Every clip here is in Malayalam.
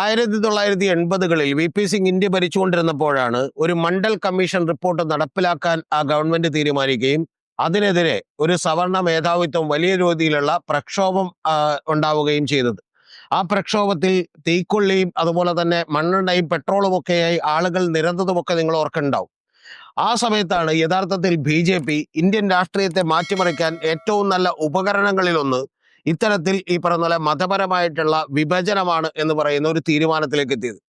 ആയിരത്തി തൊള്ളായിരത്തി എൺപതുകളിൽ വി പി സിംഗ് ഇന്ത്യ ഭരിച്ചുകൊണ്ടിരുന്നപ്പോഴാണ് ഒരു മണ്ഡൽ കമ്മീഷൻ റിപ്പോർട്ട് നടപ്പിലാക്കാൻ ആ ഗവൺമെന്റ് തീരുമാനിക്കുകയും അതിനെതിരെ ഒരു സവർണ മേധാവിത്വം വലിയ രീതിയിലുള്ള പ്രക്ഷോഭം ഉണ്ടാവുകയും ചെയ്തത്. ആ പ്രക്ഷോഭത്തിൽ തീക്കൊള്ളിയും അതുപോലെ തന്നെ മണ്ണെണ്ണയും പെട്രോളും ഒക്കെയായി ആളുകൾ നിരന്തതുമൊക്കെ നിങ്ങൾ ഓർക്കുന്നുണ്ടാവും. ആ സമയത്താണ് യഥാർത്ഥത്തിൽ ബി ജെ പി ഇന്ത്യൻ രാഷ്ട്രീയത്തെ മാറ്റിമറിക്കാൻ ഏറ്റവും നല്ല ഉപകരണങ്ങളിലൊന്ന് ഇത്തരത്തിൽ ഈ പറഞ്ഞ പോലെ മതപരമായിട്ടുള്ള വിഭജനമാണ് എന്ന് പറയുന്ന ഒരു തീരുമാനത്തിലേക്ക് എത്തിയത്.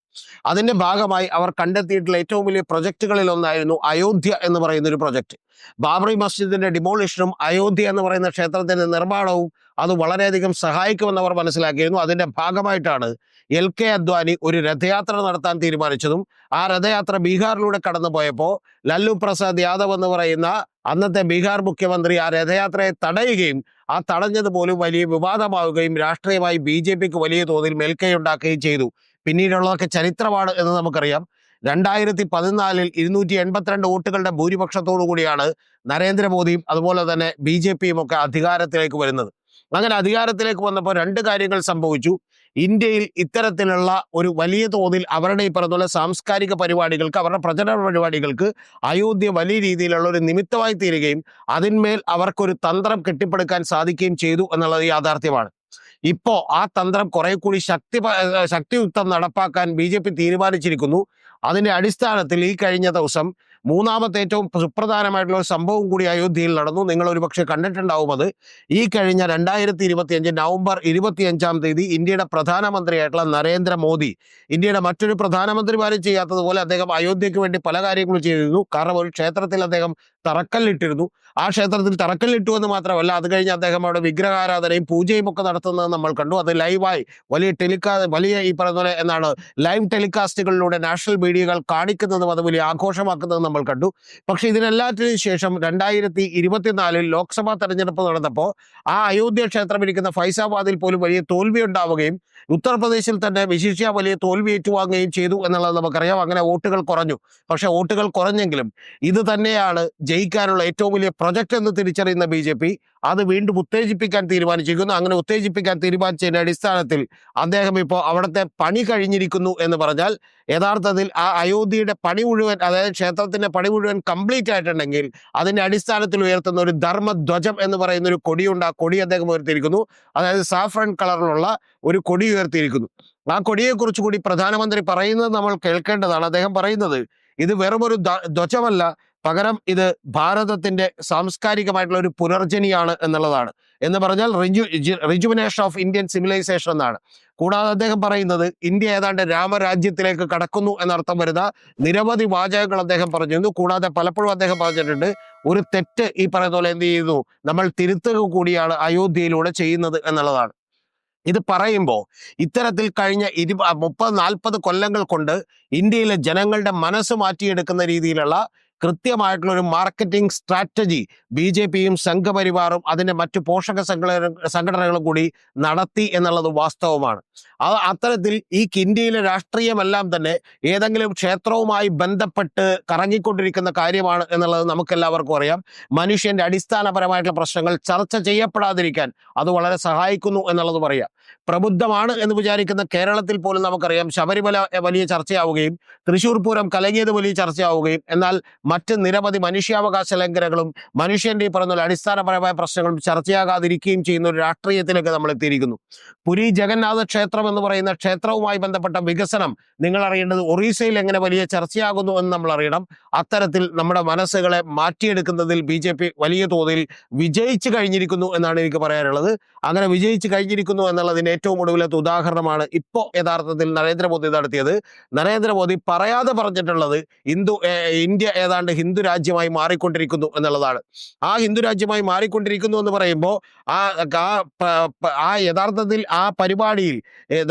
അതിന്റെ ഭാഗമായി അവർ കണ്ടെത്തിയിട്ടുള്ള ഏറ്റവും വലിയ പ്രൊജക്ടുകളിൽ ഒന്നായിരുന്നു അയോധ്യ എന്ന് പറയുന്ന ഒരു പ്രൊജക്ട്. ബാബറി മസ്ജിദിന്റെ ഡിമോളിഷനും അയോധ്യ എന്ന് പറയുന്ന ക്ഷേത്രത്തിന്റെ നിർമ്മാണവും അത് വളരെയധികം സഹായിക്കുമെന്ന് അവർ മനസ്സിലാക്കിയിരുന്നു. അതിന്റെ ഭാഗമായിട്ടാണ് എൽ കെ അദ്വാനി ഒരു രഥയാത്ര നടത്താൻ തീരുമാനിച്ചതും ആ രഥയാത്ര ബീഹാറിലൂടെ കടന്നു പോയപ്പോൾ ലല്ലു പ്രസാദ് യാദവ് എന്ന് പറയുന്ന അന്നത്തെ ബീഹാർ മുഖ്യമന്ത്രി ആ രഥയാത്രയെ തടയുകയും ആ തടഞ്ഞത് പോലും വലിയ വിവാദമാവുകയും രാഷ്ട്രീയമായി ബി ജെ പിക്ക് വലിയ തോതിൽ മേൽക്കൈയുണ്ടാക്കുകയും ചെയ്തു. പിന്നീടുള്ളതൊക്കെ ചരിത്രമാണ് എന്ന് നമുക്കറിയാം. രണ്ടായിരത്തി പതിനാലിൽ ഇരുന്നൂറ്റി എൺപത്തിരണ്ട് വോട്ടുകളുടെ ഭൂരിപക്ഷത്തോടു കൂടിയാണ് നരേന്ദ്രമോദിയും അതുപോലെ തന്നെ ബി ജെ പിയും ഒക്കെ അധികാരത്തിലേക്ക് വരുന്നത്. അങ്ങനെ അധികാരത്തിലേക്ക് വന്നപ്പോൾ രണ്ട് കാര്യങ്ങൾ സംഭവിച്ചു. ഇന്ത്യയിൽ ഇത്തരത്തിലുള്ള ഒരു വലിയ തോതിൽ അവരുടെ ഈ പറഞ്ഞ സാംസ്കാരിക പരിപാടികൾക്ക് അവരുടെ പ്രചരണ പരിപാടികൾക്ക് അയോധ്യ വലിയ രീതിയിലുള്ള ഒരു നിമിത്തമായി തീരുകയും അതിന്മേൽ അവർക്കൊരു തന്ത്രം കെട്ടിപ്പടുക്കാൻ സാധിക്കുകയും ചെയ്തു എന്നുള്ളത് യാഥാർത്ഥ്യമാണ്. ഇപ്പോൾ ആ തന്ത്രം കുറെ കൂടി ശക്തി ശക്തിയുക്തം നടപ്പാക്കാൻ ബി ജെ പി തീരുമാനിച്ചിരിക്കുന്നു. അതിന്റെ അടിസ്ഥാനത്തിൽ ഈ കഴിഞ്ഞ ദിവസം മൂന്നാമത്തെ ഏറ്റവും സുപ്രധാനമായിട്ടുള്ള ഒരു സംഭവം കൂടി അയോധ്യയിൽ നടന്നു. നിങ്ങൾ ഒരുപക്ഷെ കണ്ടിട്ടുണ്ടാവും അത്. ഈ കഴിഞ്ഞ രണ്ടായിരത്തി ഇരുപത്തിയഞ്ച് നവംബർ ഇരുപത്തിയഞ്ചാം തീയതി ഇന്ത്യയുടെ പ്രധാനമന്ത്രിയായിട്ടുള്ള നരേന്ദ്രമോദി ഇന്ത്യയുടെ മറ്റൊരു പ്രധാനമന്ത്രിമാരും ചെയ്യാത്തതുപോലെ അദ്ദേഹം അയോധ്യയ്ക്ക് വേണ്ടി പല കാര്യങ്ങളും ചെയ്തിരുന്നു. കാരണം ഒരു ക്ഷേത്രത്തിൽ അദ്ദേഹം തറക്കല്ലിട്ടിരുന്നു. ആ ക്ഷേത്രത്തിൽ തറക്കല്ലിട്ടു എന്ന് മാത്രമല്ല അത് കഴിഞ്ഞ് അദ്ദേഹം അവിടെ വിഗ്രഹാരാധനയും പൂജയും ഒക്കെ നടത്തുന്നത് നമ്മൾ കണ്ടു. അത് ലൈവായി വലിയ ടെലികാ വലിയ ഈ പറയുന്ന പോലെ എന്താണ് ലൈവ് ടെലികാസ്റ്റുകളിലൂടെ നാഷണൽ മീഡിയകൾ കാണിക്കുന്നതും അത് വലിയ ആഘോഷമാക്കുന്നതും നമ്മൾ കണ്ടു. പക്ഷേ ഇതിനെല്ലാറ്റിനും ശേഷം രണ്ടായിരത്തി ഇരുപത്തിനാലിൽ ലോക്സഭാ തെരഞ്ഞെടുപ്പ് നടന്നപ്പോൾ ആ അയോധ്യ ക്ഷേത്രം ഇരിക്കുന്ന ഫൈസാബാദിൽ പോലും വലിയ തോൽവി ഉണ്ടാവുകയും ഉത്തർപ്രദേശിൽ തന്നെ വിശിഷ്യ വലിയ തോൽവി ഏറ്റുവാങ്ങുകയും ചെയ്തു എന്നുള്ളത് നമുക്കറിയാം. അങ്ങനെ വോട്ടുകൾ കുറഞ്ഞു. പക്ഷേ വോട്ടുകൾ കുറഞ്ഞെങ്കിലും ഇത് തന്നെയാണ് ജയിക്കാനുള്ള ഏറ്റവും വലിയ പ്രൊജക്റ്റ് എന്ന് തിരിച്ചറിയുന്ന ബി ജെ പി. അത് വീണ്ടും ഉത്തേജിപ്പിക്കാൻ തീരുമാനിച്ചിരിക്കുന്നു. അങ്ങനെ ഉത്തേജിപ്പിക്കാൻ തീരുമാനിച്ചതിന്റെ അടിസ്ഥാനത്തിൽ അദ്ദേഹം ഇപ്പോൾ അവിടുത്തെ പണി കഴിഞ്ഞിരിക്കുന്നു എന്ന് പറഞ്ഞാൽ യഥാർത്ഥത്തിൽ ആ അയോധ്യയുടെ പണി മുഴുവൻ അതായത് ക്ഷേത്രത്തിന്റെ പണി മുഴുവൻ കംപ്ലീറ്റ് ആയിട്ടുണ്ടെങ്കിൽ അതിന്റെ അടിസ്ഥാനത്തിൽ ഉയർത്തുന്ന ഒരു ധർമ്മധ്വജം എന്ന് പറയുന്ന ഒരു കൊടിയുണ്ട്. ആ കൊടി അദ്ദേഹം ഉയർത്തിയിരിക്കുന്നു. അതായത് സാഫ്രൺ കളറിലുള്ള ഒരു കൊടി ഉയർത്തിയിരിക്കുന്നു. ആ കൊടിയെക്കുറിച്ച് കൂടി പ്രധാനമന്ത്രി പറയുന്നത് നമ്മൾ കേൾക്കേണ്ടതാണ്. അദ്ദേഹം പറയുന്നത് ഇത് വെറുമൊരു ധ്വജമല്ല. പകരം ഇത് ഭാരതത്തിന്റെ സാംസ്കാരികമായിട്ടുള്ള ഒരു പുനർജനിയാണ് എന്നുള്ളതാണ്. എന്ന് പറഞ്ഞാൽ റിജു റിജുവിനേഷൻ ഓഫ് ഇന്ത്യൻ സിവിലൈസേഷൻ എന്നാണ്. കൂടാതെ അദ്ദേഹം പറയുന്നത് ഇന്ത്യ ഏതാണ്ട് രാമരാജ്യത്തിലേക്ക് കടക്കുന്നു എന്നർത്ഥം വരുന്ന നിരവധി വാചകങ്ങൾ അദ്ദേഹം പറഞ്ഞിരുന്നു. കൂടാതെ പലപ്പോഴും അദ്ദേഹം പറഞ്ഞിട്ടുണ്ട് ഒരു തെറ്റ് ഈ പറയുന്ന പോലെ എന്ത് ചെയ്യുന്നു? നമ്മൾ തിരുത്തുക കൂടിയാണ് അയോധ്യയിലൂടെ ചെയ്യുന്നത് എന്നുള്ളതാണ്. ഇത് പറയുമ്പോൾ ഇത്തരത്തിൽ കഴിഞ്ഞ ഇരു മുപ്പത് നാൽപ്പത് കൊല്ലങ്ങൾ കൊണ്ട് ഇന്ത്യയിലെ ജനങ്ങളുടെ മനസ്സ് മാറ്റിയെടുക്കുന്ന രീതിയിലുള്ള കൃത്യമായിട്ടുള്ള ഒരു മാർക്കറ്റിംഗ് സ്ട്രാറ്റജി ബി ജെ പിയും സംഘപരിവാറും അതിന്റെ മറ്റു പോഷക സംഘടന സംഘടനകളും കൂടി നടത്തി എന്നുള്ളത് വാസ്തവമാണ്. അത് അത്തരത്തിൽ ഈ ഇന്ത്യയിലെ രാഷ്ട്രീയമെല്ലാം തന്നെ ഏതെങ്കിലും ക്ഷേത്രവുമായി ബന്ധപ്പെട്ട് കറങ്ങിക്കൊണ്ടിരിക്കുന്ന കാര്യമാണ് എന്നുള്ളത് നമുക്കെല്ലാവർക്കും അറിയാം. മനുഷ്യന്റെ അടിസ്ഥാനപരമായിട്ടുള്ള പ്രശ്നങ്ങൾ ചർച്ച ചെയ്യപ്പെടാതിരിക്കാൻ അത് വളരെ സഹായിക്കുന്നു എന്നുള്ളത് പറയാം. പ്രബുദ്ധമാണ് എന്ന് വിചാരിക്കുന്ന കേരളത്തിൽ പോലും നമുക്കറിയാം ശബരിമല വലിയ ചർച്ചയാവുകയും തൃശ്ശൂർ പൂരം കലങ്ങിയത് വലിയ ചർച്ചയാവുകയും എന്നാൽ മറ്റ് നിരവധി മനുഷ്യാവകാശ ലംഘനങ്ങളും മനുഷ്യന്റെ ഈ പറഞ്ഞ അടിസ്ഥാനപരമായ പ്രശ്നങ്ങളും ചർച്ചയാകാതിരിക്കുകയും ചെയ്യുന്ന ഒരു രാഷ്ട്രീയത്തിലേക്ക് നമ്മൾ എത്തിയിരിക്കുന്നു. പുരി ജഗന്നാഥ ക്ഷേത്രം എന്ന് പറയുന്ന ക്ഷേത്രവുമായി ബന്ധപ്പെട്ട വികസനം നിങ്ങൾ അറിയേണ്ടത് ഒറീസയിൽ എങ്ങനെ വലിയ ചർച്ചയാകുന്നു എന്ന് നമ്മൾ അറിയണം. അത്തരത്തിൽ നമ്മുടെ മനസ്സുകളെ മാറ്റിയെടുക്കുന്നതിൽ ബി വലിയ തോതിൽ വിജയിച്ചു കഴിഞ്ഞിരിക്കുന്നു എന്നാണ് എനിക്ക് പറയാനുള്ളത്. അങ്ങനെ വിജയിച്ചു കഴിഞ്ഞിരിക്കുന്നു എന്നുള്ളതിന് ഏറ്റവും ഒടുവിലത്തെ ഉദാഹരണമാണ് ഇപ്പോൾ യഥാർത്ഥത്തിൽ നരേന്ദ്രമോദി നടത്തിയത്. നരേന്ദ്രമോദി പറയാതെ പറഞ്ഞിട്ടുള്ളത് ഇന്ത്യ ഏതാണ്ട് ഹിന്ദു രാജ്യമായി മാറിക്കൊണ്ടിരിക്കുന്നു എന്നുള്ളതാണ്. ആ ഹിന്ദു രാജ്യമായി മാറിക്കൊണ്ടിരിക്കുന്നു എന്ന് പറയുമ്പോൾ ആ ആ യഥാർത്ഥത്തിൽ ആ പരിപാടിയിൽ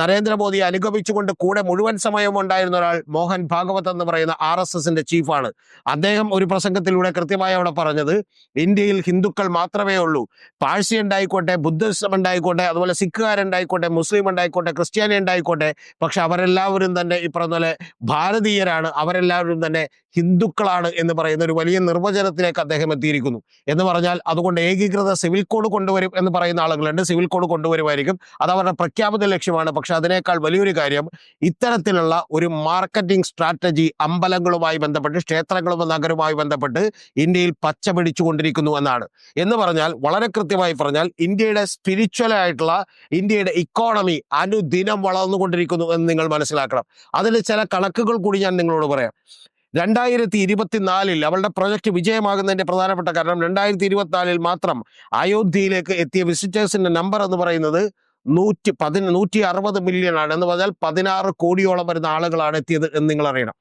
നരേന്ദ്രമോദി അനുഗമിച്ചുകൊണ്ട് കൂടെ മുഴുവൻ സമയവും ഉണ്ടായിരുന്ന ഒരാൾ മോഹൻ ഭാഗവത് എന്ന് പറയുന്ന ആർ എസ് എസിന്റെ ചീഫാണ്. അദ്ദേഹം ഒരു പ്രസംഗത്തിലൂടെ കൃത്യമായി അവിടെ പറഞ്ഞത് ഇന്ത്യയിൽ ഹിന്ദുക്കൾ മാത്രമേ ഉള്ളൂ. പാഴ്സി ഉണ്ടായിക്കോട്ടെ ബുദ്ധിസം ഉണ്ടായിക്കോട്ടെ അതുപോലെ സിഖുകാരുണ്ടായിക്കോട്ടെ മുസ്ലിം ഉണ്ടായിക്കോട്ടെ ക്രിസ്ത്യാനി ഉണ്ടായിക്കോട്ടെ പക്ഷെ അവരെല്ലാവരും തന്നെ ഈ പറഞ്ഞ പോലെ ഭാരതീയരാണ്. അവരെല്ലാവരും തന്നെ ഹിന്ദുക്കളാണ് എന്ന് പറയുന്ന ഒരു വലിയ നിർവചനത്തിലേക്ക് അദ്ദേഹം എത്തിയിരിക്കുന്നു. എന്ന് പറഞ്ഞാൽ അതുകൊണ്ട് ഏകീകൃത സിവിൽ കോഡ് കൊണ്ടുവരും എന്ന് പറയുന്ന ആളുകളുണ്ട്. സിവിൽ കോഡ് കൊണ്ടുവരുമായിരിക്കും. അത് അവരുടെ പ്രഖ്യാപിത ലക്ഷ്യമാണ്. പക്ഷെ അതിനേക്കാൾ വലിയൊരു കാര്യം ഇത്തരത്തിലുള്ള ഒരു മാർക്കറ്റിംഗ് സ്ട്രാറ്റജി അമ്പലങ്ങളുമായി ബന്ധപ്പെട്ട് ക്ഷേത്രങ്ങളും നഗരവുമായി ബന്ധപ്പെട്ട് ഇന്ത്യയിൽ പച്ചപിടിച്ചുകൊണ്ടിരിക്കുന്നു എന്നാണ്. എന്ന് പറഞ്ഞാൽ വളരെ കൃത്യമായി പറഞ്ഞാൽ ഇന്ത്യയുടെ സ്പിരിച്വൽ ആയിട്ടുള്ള ഇന്ത്യയുടെ ഇക്കോണമി അനുദിനം വളർന്നുകൊണ്ടിരിക്കുന്നു എന്ന് നിങ്ങൾ മനസ്സിലാക്കണം. അതിൽ ചില കണക്കുകൾ കൂടി ഞാൻ നിങ്ങളോട് പറയാം. രണ്ടായിരത്തി ഇരുപത്തിനാലിൽ അവളുടെ പ്രൊജക്ട് വിജയമാകുന്നതിന്റെ പ്രധാനപ്പെട്ട കാരണം രണ്ടായിരത്തി ഇരുപത്തിനാലിൽ മാത്രം അയോധ്യയിലേക്ക് എത്തിയ വിസിറ്റേഴ്സിന്റെ നമ്പർ എന്ന് പറയുന്നത് നൂറ്റി പതി നൂറ്റി അറുപത് മില്യൺ ആണ് എന്ന് പറഞ്ഞാൽ പതിനാറ് കോടിയോളം വരുന്ന ആളുകളാണ് എത്തിയത് എന്ന് നിങ്ങൾ അറിയണം.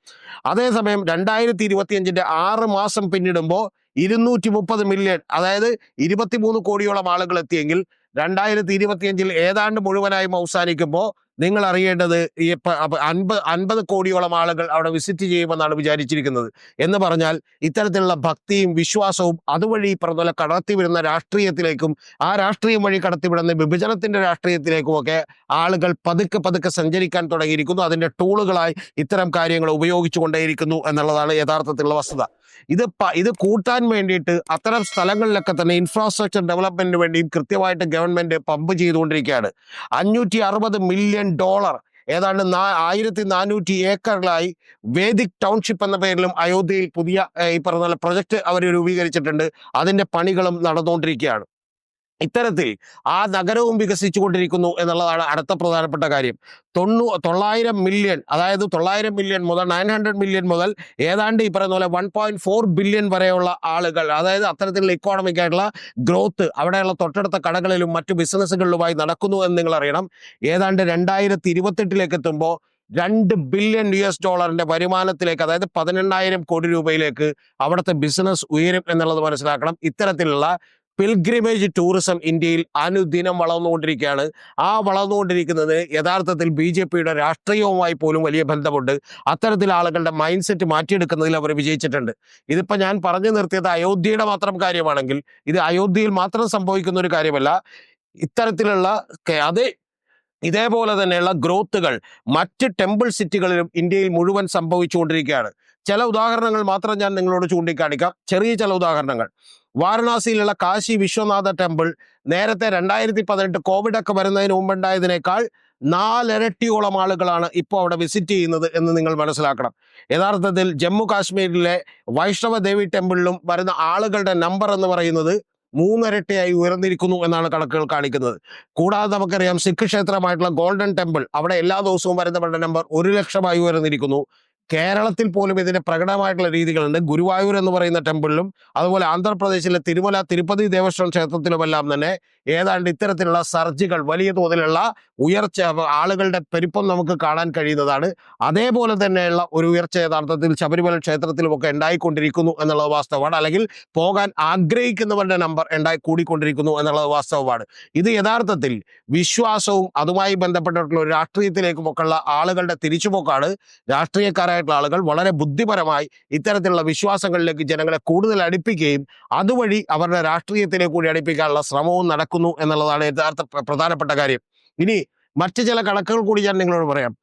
അതേസമയം രണ്ടായിരത്തി ഇരുപത്തിയഞ്ചിന്റെ ആറ് മാസം പിന്നിടുമ്പോൾ ഇരുന്നൂറ്റി മുപ്പത് മില്യൺ അതായത് ഇരുപത്തിമൂന്ന് കോടിയോളം ആളുകൾ എത്തിയെങ്കിൽ രണ്ടായിരത്തി ഇരുപത്തിയഞ്ചിൽ ഏതാണ്ട് മുഴുവനായും അവസാനിക്കുമ്പോൾ നിങ്ങൾ അറിയേണ്ടത് ഈ അൻപത് അൻപത് കോടിയോളം ആളുകൾ അവിടെ വിസിറ്റ് ചെയ്യുമെന്നാണ് വിചാരിച്ചിരിക്കുന്നത്. എന്ന് പറഞ്ഞാൽ ഇത്തരത്തിലുള്ള ഭക്തിയും വിശ്വാസവും അതുവഴി പറഞ്ഞ കടത്തി കടത്തിവിടുന്ന രാഷ്ട്രീയത്തിലേക്കും ആ രാഷ്ട്രീയം വഴി കടത്തിവിടുന്ന വിഭജനത്തിന്റെ രാഷ്ട്രീയത്തിലേക്കുമൊക്കെ ആളുകൾ പതുക്കെ പതുക്കെ സഞ്ചരിക്കാൻ തുടങ്ങിയിരിക്കുന്നു. അതിന്റെ ടൂളുകളായി ഇത്തരം കാര്യങ്ങൾ ഉപയോഗിച്ചു കൊണ്ടേയിരിക്കുന്നു എന്നുള്ളതാണ് യഥാർത്ഥത്തിലുള്ള വസ്തുത. ഇത് ഇത് കൂട്ടാൻ വേണ്ടിയിട്ട് അത്തരം സ്ഥലങ്ങളിലൊക്കെ തന്നെ ഇൻഫ്രാസ്ട്രക്ചർ ഡെവലപ്മെന്റിന് വേണ്ടിയും കൃത്യമായിട്ട് ഗവൺമെന്റ് പമ്പ് ചെയ്തുകൊണ്ടിരിക്കുകയാണ്. അഞ്ഞൂറ്റി അറുപത് മില്യൺ ഡോളർ ഏതാണ്ട് നാ- ആയിരത്തി നാനൂറ്റി ഏക്കറിലായി വേദിക് ടൗൺഷിപ്പ് എന്ന പേരിലും അയോധ്യയിൽ പുതിയ ഈ പറഞ്ഞ പ്രൊജക്ട് അവർ രൂപീകരിച്ചിട്ടുണ്ട്. അതിന്റെ പണികളും നടന്നുകൊണ്ടിരിക്കുകയാണ്. ഇത്തരത്തിൽ ആ നഗരവും വികസിച്ചുകൊണ്ടിരിക്കുന്നു എന്നുള്ളതാണ് അടുത്ത പ്രധാനപ്പെട്ട കാര്യം. തൊണ്ണൂ തൊള്ളായിരം മില്യൺ അതായത് തൊള്ളായിരം മില്യൺ മുതൽ നയൻ ഹൺഡ്രഡ് മില്യൺ മുതൽ ഏതാണ്ട് ഈ പറയുന്ന പോലെ വൺ പോയിന്റ് ഫോർ ബില്യൺ വരെയുള്ള ആളുകൾ അതായത് അത്തരത്തിലുള്ള ഇക്കോണമിക് ആയിട്ടുള്ള ഗ്രോത്ത് അവിടെയുള്ള തൊട്ടടുത്ത കടകളിലും മറ്റു ബിസിനസ്സുകളിലുമായി നടക്കുന്നു എന്ന് നിങ്ങൾ അറിയണം. ഏതാണ്ട് രണ്ടായിരത്തി ഇരുപത്തെട്ടിലേക്ക് എത്തുമ്പോൾ രണ്ട് ബില്യൺ യു എസ് ഡോളറിന്റെ വരുമാനത്തിലേക്ക് അതായത് പതിനെണ്ണായിരം കോടി രൂപയിലേക്ക് അവിടുത്തെ ബിസിനസ് ഉയരും എന്നുള്ളത് മനസ്സിലാക്കണം. ഇത്തരത്തിലുള്ള പിൽഗ്രിമേജ് ടൂറിസം ഇന്ത്യയിൽ അനുദിനം വളർന്നുകൊണ്ടിരിക്കുകയാണ്. ആ വളർന്നുകൊണ്ടിരിക്കുന്നത് യഥാർത്ഥത്തിൽ ബി ജെ പിയുടെ രാഷ്ട്രീയവുമായി പോലും വലിയ ബന്ധമുണ്ട്. അത്തരത്തിൽ ആളുകളുടെ മൈൻഡ് സെറ്റ് മാറ്റിയെടുക്കുന്നതിൽ അവർ വിജയിച്ചിട്ടുണ്ട്. ഇതിപ്പോൾ ഞാൻ പറഞ്ഞു നിർത്തിയത് അയോധ്യയുടെ മാത്രം കാര്യമാണെങ്കിൽ ഇത് അയോധ്യയിൽ മാത്രം സംഭവിക്കുന്ന ഒരു കാര്യമല്ല. ഇത്തരത്തിലുള്ള അതേ ഇതേപോലെ തന്നെയുള്ള ഗ്രോത്തുകൾ മറ്റ് ടെമ്പിൾ സിറ്റികളിലും ഇന്ത്യയിൽ മുഴുവൻ സംഭവിച്ചുകൊണ്ടിരിക്കുകയാണ്. ചില ഉദാഹരണങ്ങൾ മാത്രം ഞാൻ നിങ്ങളോട് ചൂണ്ടിക്കാണിക്കാം. ചെറിയ ചില ഉദാഹരണങ്ങൾ. വാരണാസിയിലുള്ള കാശി വിശ്വനാഥ ടെമ്പിൾ നേരത്തെ രണ്ടായിരത്തി പതിനെട്ട് കോവിഡ് ഒക്കെ വരുന്നതിന് മുമ്പുണ്ടായതിനേക്കാൾ നാലിരട്ടിയോളം ആളുകളാണ് ഇപ്പോൾ അവിടെ വിസിറ്റ് ചെയ്യുന്നത് എന്ന് നിങ്ങൾ മനസ്സിലാക്കണം. യഥാർത്ഥത്തിൽ ജമ്മു കാശ്മീരിലെ വൈഷ്ണവ ദേവി ടെമ്പിളിലും വരുന്ന ആളുകളുടെ നമ്പർ എന്ന് പറയുന്നത് മൂന്നിരട്ടിയായി ഉയർന്നിരിക്കുന്നു എന്നാണ് കണക്കുകൾ കാണിക്കുന്നത്. കൂടാതെ നമുക്കറിയാം സിഖ് ക്ഷേത്രമായിട്ടുള്ള ഗോൾഡൻ ടെമ്പിൾ അവിടെ എല്ലാ ദിവസവും വരുന്നവരുടെ നമ്പർ ഒരു ലക്ഷമായി ഉയർന്നിരിക്കുന്നു. കേരളത്തിൽ പോലും ഇതിന് പ്രകടമായിട്ടുള്ള രീതികളുണ്ട്. ഗുരുവായൂർ എന്ന് പറയുന്ന ടെമ്പിളിലും അതുപോലെ ആന്ധ്രാപ്രദേശിലെ തിരുമല തിരുപ്പതി ദേവസ്വം ക്ഷേത്രത്തിലുമെല്ലാം തന്നെ ഏതാണ്ട് ഇത്തരത്തിലുള്ള സർജികൾ വലിയ തോതിലുള്ള ഉയർച്ച ആളുകളുടെ പെരുപ്പം നമുക്ക് കാണാൻ കഴിയുന്നതാണ്. അതേപോലെ തന്നെയുള്ള ഒരു ഉയർച്ച യഥാർത്ഥത്തിൽ ശബരിമല ക്ഷേത്രത്തിലുമൊക്കെ ഉണ്ടായിക്കൊണ്ടിരിക്കുന്നു എന്നുള്ളത് വാസ്തവമാണ്. അല്ലെങ്കിൽ പോകാൻ ആഗ്രഹിക്കുന്നവരുടെ നമ്പർ ഉണ്ടായി കൂടിക്കൊണ്ടിരിക്കുന്നു എന്നുള്ളത് വാസ്തവമാണ്. ഇത് യഥാർത്ഥത്തിൽ വിശ്വാസവും അതുമായി ബന്ധപ്പെട്ടിട്ടുള്ള ഒരു രാഷ്ട്രീയത്തിലേക്കുമൊക്കെയുള്ള ആളുകളുടെ തിരിച്ചുപോക്കാണ്. ആളുകൾ വളരെ ബുദ്ധിപരമായി ഇത്തരത്തിലുള്ള വിശ്വാസങ്ങളിലേക്ക് ജനങ്ങളെ കൂടുതൽ അടുപ്പിക്കുകയും അതുവഴി അവരുടെ രാഷ്ട്രീയത്തിലേക്ക് കൂടി അടുപ്പിക്കാനുള്ള ശ്രമവും നടക്കുന്നു എന്നുള്ളതാണ് യഥാർത്ഥ പ്രധാനപ്പെട്ട കാര്യം. ഇനി മറ്റ് ചില കണക്കുകൾ കൂടി ഞാൻ നിങ്ങളോട് പറയാം.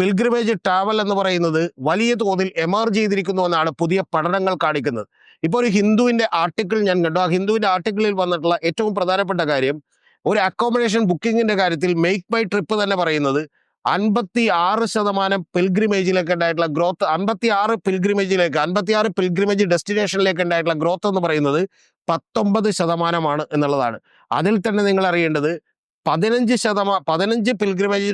പിൽഗ്രിമേജ് ട്രാവൽ എന്ന് പറയുന്നത് വലിയ തോതിൽ എമർജ് ചെയ്തിരിക്കുന്നു എന്നാണ് പുതിയ പഠനങ്ങൾ കാണിക്കുന്നത്. ഇപ്പോൾ ഒരു ഹിന്ദുവിന്റെ ആർട്ടിക്കിൾ ഞാൻ കണ്ടു. ആ ഹിന്ദുവിന്റെ ആർട്ടിക്കിളിൽ വന്നിട്ടുള്ള ഏറ്റവും പ്രധാനപ്പെട്ട കാര്യം ഒരു അക്കോമഡേഷൻ ബുക്കിങ്ങിന്റെ കാര്യത്തിൽ മേക്ക് മൈ ട്രിപ്പ് തന്നെ പറയുന്നത് അൻപത്തി ആറ് ശതമാനം പിൽഗ്രിമേജിലേക്ക് ഉണ്ടായിട്ടുള്ള ഗ്രോത്ത് അൻപത്തി ആറ് പിൽഗ്രിമേജിലേക്ക് അൻപത്തി ആറ് പിൽഗ്രിമേജ് ഡെസ്റ്റിനേഷനിലേക്ക് ഉണ്ടായിട്ടുള്ള ഗ്രോത്ത് എന്ന് പറയുന്നത് പത്തൊമ്പത് ശതമാനമാണ് എന്നുള്ളതാണ്. അതിൽ തന്നെ നിങ്ങൾ അറിയേണ്ടത് പതിനഞ്ച് ശതമാനം പതിനഞ്ച് പിൽഗ്രിമേജ്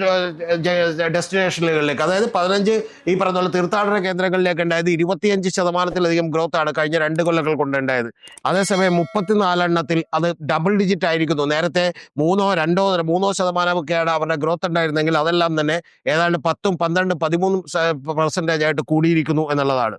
ഡെസ്റ്റിനേഷനുകളിലേക്ക് അതായത് പതിനഞ്ച് ഈ പറഞ്ഞ പോലെ തീർത്ഥാടന കേന്ദ്രങ്ങളിലേക്ക് ഉണ്ടായത് ഇരുപത്തിയഞ്ച് ശതമാനത്തിലധികം ഗ്രോത്ത് ആണ് കഴിഞ്ഞ രണ്ട് കൊല്ലങ്ങൾ കൊണ്ടുണ്ടായത് അതേസമയം മുപ്പത്തിനാലെണ്ണത്തിൽ അത് ഡബിൾ ഡിജിറ്റ് ആയിരിക്കുന്നു. നേരത്തെ മൂന്നോ രണ്ടോ മൂന്നോ ശതമാനമൊക്കെയാണ് അവരുടെ ഗ്രോത്ത് ഉണ്ടായിരുന്നെങ്കിൽ അതെല്ലാം തന്നെ ഏതാണ്ട് പത്തും പന്ത്രണ്ടും പതിമൂന്നും പെർസെന്റേജ് ആയിട്ട് കൂടിയിരിക്കുന്നു എന്നുള്ളതാണ്.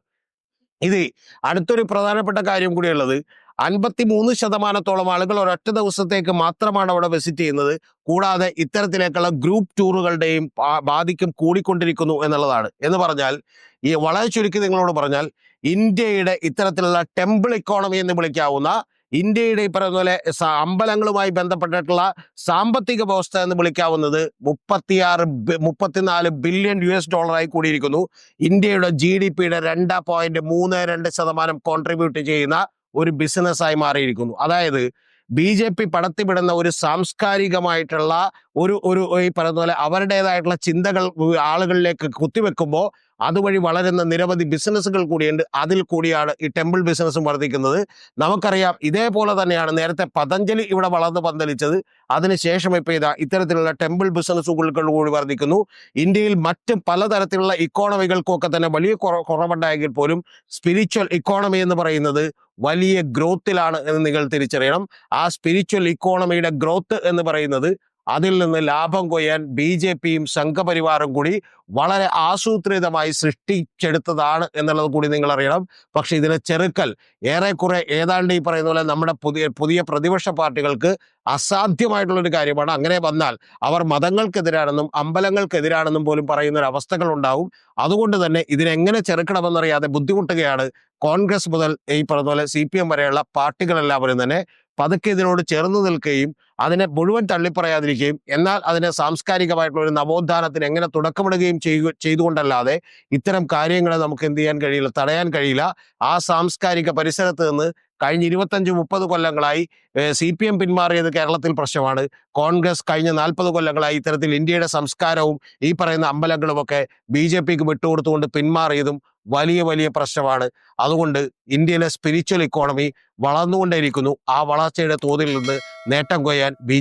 ഇത് അടുത്തൊരു പ്രധാനപ്പെട്ട കാര്യം കൂടിയുള്ളത് അൻപത്തി മൂന്ന് ശതമാനത്തോളം ആളുകൾ ഒരൊറ്റ ദിവസത്തേക്ക് മാത്രമാണ് അവിടെ വിസിറ്റ് ചെയ്യുന്നത്. കൂടാതെ ഇത്തരത്തിലേക്കുള്ള ഗ്രൂപ്പ് ടൂറുകളുടെയും ബാധിക്കും കൂടിക്കൊണ്ടിരിക്കുന്നു എന്നുള്ളതാണ്. എന്ന് പറഞ്ഞാൽ ഈ വളരെ ചുരുക്കി നിങ്ങളോട് പറഞ്ഞാൽ ഇന്ത്യയുടെ ഇത്തരത്തിലുള്ള ടെമ്പിൾ ഇക്കോണമി എന്ന് വിളിക്കാവുന്ന ഇന്ത്യയുടെ ഈ പറയുന്ന പോലെ അമ്പലങ്ങളുമായി ബന്ധപ്പെട്ടിട്ടുള്ള സാമ്പത്തിക വ്യവസ്ഥ എന്ന് വിളിക്കാവുന്നത് മുപ്പത്തിയാറ് മുപ്പത്തിനാല് ബില്യൺ യു എസ് ഡോളറായി കൂടിയിരിക്കുന്നു. ഇന്ത്യയുടെ ജി ഡി പിയുടെ രണ്ട് പോയിന്റ് മൂന്ന് രണ്ട് ശതമാനം കോൺട്രിബ്യൂട്ട് ചെയ്യുന്ന ഒരു ബിസിനസ്സായി മാറിയിരിക്കുന്നു. അതായത് ബി ജെ പി പടത്തിവിടുന്ന ഒരു സാംസ്കാരികമായിട്ടുള്ള ഒരു ഒരു ഈ പറയുന്ന പോലെ അവരുടേതായിട്ടുള്ള ചിന്തകൾ ആളുകളിലേക്ക് കുത്തിവെക്കുമ്പോൾ അതുവഴി വളരുന്ന നിരവധി ബിസിനസ്സുകൾ കൂടിയുണ്ട്. അതിൽ കൂടിയാണ് ഈ ടെമ്പിൾ ബിസിനസ്സും വർദ്ധിക്കുന്നത്. നമുക്കറിയാം ഇതേപോലെ തന്നെയാണ് നേരത്തെ പതഞ്ജലി ഇവിടെ വളർന്ന് പന്തലിച്ചത്. അതിനുശേഷം ഇപ്പോൾ ഇതാ ഇത്തരത്തിലുള്ള ടെമ്പിൾ ബിസിനസ്സുകൾ കൂടി വർദ്ധിക്കുന്നു. ഇന്ത്യയിൽ മറ്റ് പലതരത്തിലുള്ള ഇക്കോണമികൾക്കൊക്കെ തന്നെ വലിയ കുറ- കുറവുണ്ടായെങ്കിൽ പോലും സ്പിരിച്വൽ ഇക്കോണമി എന്ന് പറയുന്നത് വലിയ ഗ്രോത്തിലാണ് എന്ന് നിങ്ങൾ തിരിച്ചറിയണം. ആ സ്പിരിച്വൽ ഇക്കോണമിയുടെ ഗ്രോത്ത് എന്ന് പറയുന്നത് അതിൽ നിന്ന് ലാഭം കൊയ്യാൻ ബി ജെ പിയും സംഘപരിവാറും കൂടി വളരെ ആസൂത്രിതമായി സൃഷ്ടിച്ചെടുത്തതാണ് എന്നുള്ളത് കൂടി നിങ്ങൾ അറിയണം പക്ഷെ ഇതിനെ ചെറുക്കൽ ഏറെക്കുറെ ഏതാണ്ട് ഈ പറയുന്ന പോലെ നമ്മുടെ പുതിയ പുതിയ പ്രതിപക്ഷ പാർട്ടികൾക്ക് അസാധ്യമായിട്ടുള്ളൊരു കാര്യമാണ്. അങ്ങനെ വന്നാൽ അവർ മതങ്ങൾക്കെതിരാണെന്നും അമ്പലങ്ങൾക്കെതിരാണെന്നും പോലും പറയുന്ന ഒരു അവസ്ഥകൾ ഉണ്ടാവും. അതുകൊണ്ട് തന്നെ ഇതിനെങ്ങനെ ചെറുക്കണമെന്നറിയാതെ ബുദ്ധിമുട്ടുകയാണ് കോൺഗ്രസ് മുതൽ ഈ പറഞ്ഞ പോലെ സി പി എം വരെയുള്ള പാർട്ടികളെല്ലാവരും തന്നെ പതുക്കെ ഇതിനോട് ചേർന്ന് നിൽക്കുകയും അതിനെ മുഴുവൻ തള്ളിപ്പറയാതിരിക്കുകയും എന്നാൽ അതിനെ സാംസ്കാരികമായിട്ടുള്ള ഒരു നവോത്ഥാനത്തിന് എങ്ങനെ തുടക്കമിടുകയും ചെയ്യുക ചെയ്തുകൊണ്ടല്ലാതെ ഇത്തരം കാര്യങ്ങളെ നമുക്ക് എന്ത് ചെയ്യാൻ കഴിയില്ല തടയാൻ കഴിയില്ല. ആ സാംസ്കാരിക പരിസരത്ത് നിന്ന് കഴിഞ്ഞ ഇരുപത്തഞ്ച് മുപ്പത് കൊല്ലങ്ങളായി സി പി എം പിന്മാറിയത് കേരളത്തിൽ പ്രശ്നമാണ്. കോൺഗ്രസ് കഴിഞ്ഞ നാൽപ്പത് കൊല്ലങ്ങളായി ഇത്തരത്തിൽ ഇന്ത്യയുടെ സംസ്കാരവും ഈ പറയുന്ന അമ്പലങ്ങളുമൊക്കെ ബി ജെ പിക്ക് വിട്ടുകൊടുത്തുകൊണ്ട് പിന്മാറിയതും വലിയ വലിയ പ്രശ്നമാണ്. അതുകൊണ്ട് ഇന്ത്യയിലെ സ്പിരിച്വൽ ഇക്കോണമി വളർന്നുകൊണ്ടേയിരിക്കുന്നു. ആ വളർച്ചയുടെ തോതിൽ നിന്ന് നേട്ടം കൊയ്യാൻ ബി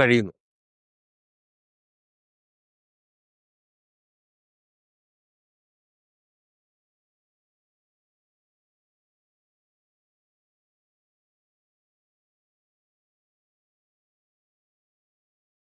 കഴിയുന്നു.